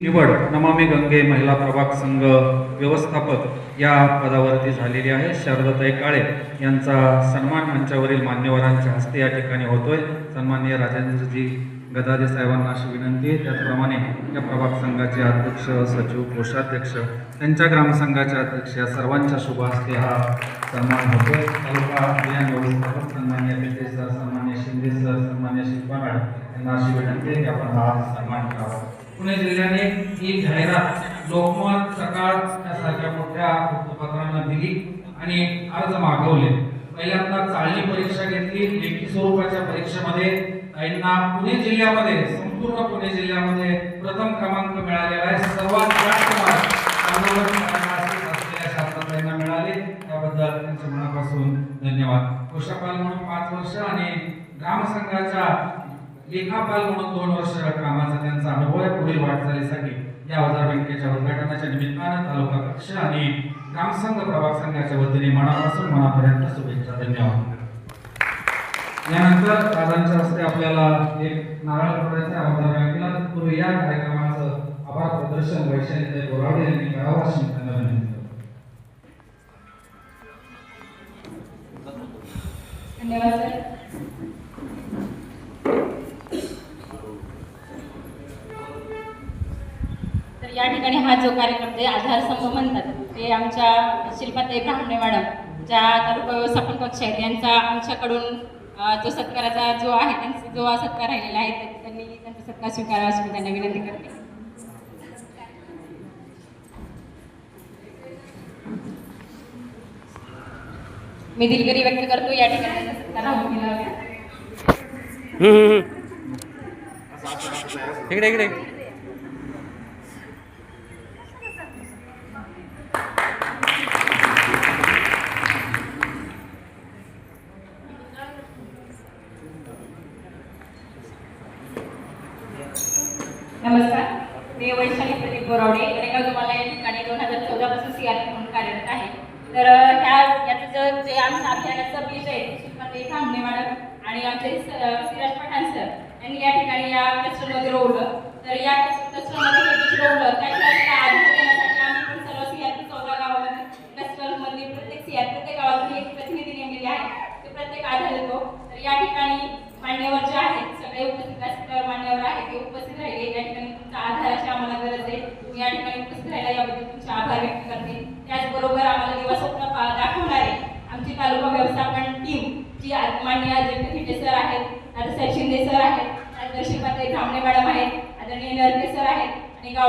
निवड नमामी गंगे महिला प्रभाग संघ व्यवस्थापक या पदावरती झालेली आहे. शारदाताई काळे यांचा सन्मान मंचावरील मान्यवरांच्या हस्ते या ठिकाणी होतोय. सन्माननीय राजेंद्रजी गदादे साहेबांना अशी विनंती. आहे त्याचप्रमाणे या प्रभाग संघाचे अध्यक्ष सचिव कोषाध्यक्ष त्यांच्या ग्रामसंघाचे अध्यक्ष या सर्वांच्या शुभ हस्ते हा सन्मान होतोय. तालुका अभियान व्यवस्थापक सन्मान्य पेटे सर सन्मान्य शिंदे सर सन्मान्य शिल्पा मॅडम यांना अशी विनंती आहे की आपण हा सन्मान करावा. पुणे जिल्ह्याने ही जाहिरात लोकमत सकाळ यासारख्या मोठ्या वृत्तपत्रांना दिली आणि अर्ज मागवले. पहिल्यांदा चालणी परीक्षा घेतली. लेखी स्वरूपाच्या परीक्षेमध्ये काहींना पुणे जिल्ह्यामध्ये संपूर्ण पुणे जिल्ह्यामध्ये प्रथम क्रमांक मिळालेला आहे. सर्वात जास्त असलेल्या शास्त्रज्ञांना मिळाले. त्याबद्दल त्यांच्या मनापासून धन्यवाद. कोशापाल म्हणून पाच वर्ष आणि ग्रामसंघाच्या लेखापाल म्हणून दोन वर्ष कामाचा त्यांचा अनुभव आहे. पुढील वाटचालीसाठी या औजार बँकेच्या उद्घाटनाच्या निमित्तानं तालुका कक्ष आणि ग्रामसंघ प्रभाग संघाच्या वतीने मनापासून मनापर्यंत शुभेच्छा. धन्यवाद. यानंतर दादांच्या हस्ते आपल्याला एक नारळ पडायचा आमदार बँकेला पूर्वी या कार्यक्रमाचं आभार प्रदर्शन वैशाली बोरावडे यांनी करावं अशी त्यांना विनंती धन्यवाद सर. तर या ठिकाणी हा जो कार्यक्रम जे आधार संघ म्हणतात ते आमच्या शिल्पाताई ब्राह्मणे मॅडम ज्या तालुका व्यवस्थापन कक्ष आहेत यांचा आमच्याकडून जो सत्काराचा जो आहे त्यांचा जो सत्कार राहिलेला आहे त्यांनी त्यांचा सत्कार स्वीकारावा अशी मी त्यांना विनंती करते. मी दिलगिरी व्यक्त करतो या ठिकाणी सत्कार इकडे. नमस्कार. मी वैशाली प्रदीप बोरावडे. रेगाव तुम्हाला या ठिकाणी दोन हजार चौदापासून सी आर पी म्हणून कार्यरत आहे. तर ह्या याचं जे- जे आमचं अभियानाचं बीज आहे ते थांबणे मॅडम आणि आमचे सिराज पठाण सर यांनी या ठिकाणी या क्लस्टरमध्ये रोवलं. तर या क्लस्टरमध्ये हे बीज रोवलं त्याच्या त्या आधार देण्यासाठी आम्ही पण सर्व सी आर पी चौदा गावामध्ये क्लस्टरमध्ये प्रत्येक सी आर प्रत्येक गावातून एक प्रतिनिधी नेमलेले आहे. ते प्रत्येक आधार देतो. तर या ठिकाणी मान्यवर जे आहेत सगळे उपस्थित मान्यवर आहेत ते उपस्थित राहिले या ठिकाणी तुमच्या आधाराची आम्हाला गरज आहे तुम्ही या ठिकाणी उपस्थित राहिला याबद्दल तुमचे आभार व्यक्त करते त्याचबरोबर आम्हाला दिवास्वप्न पा- दाखवणारे आमची तालुका व्यवस्थापन टीम जी आज मान्य अजिंक्य थिटे सर आहेत आता सचिन दे सर आहेत आदर्शी पाते धामणे मॅडम आहेत आदरणीय नरके सर आहेत आणि गाव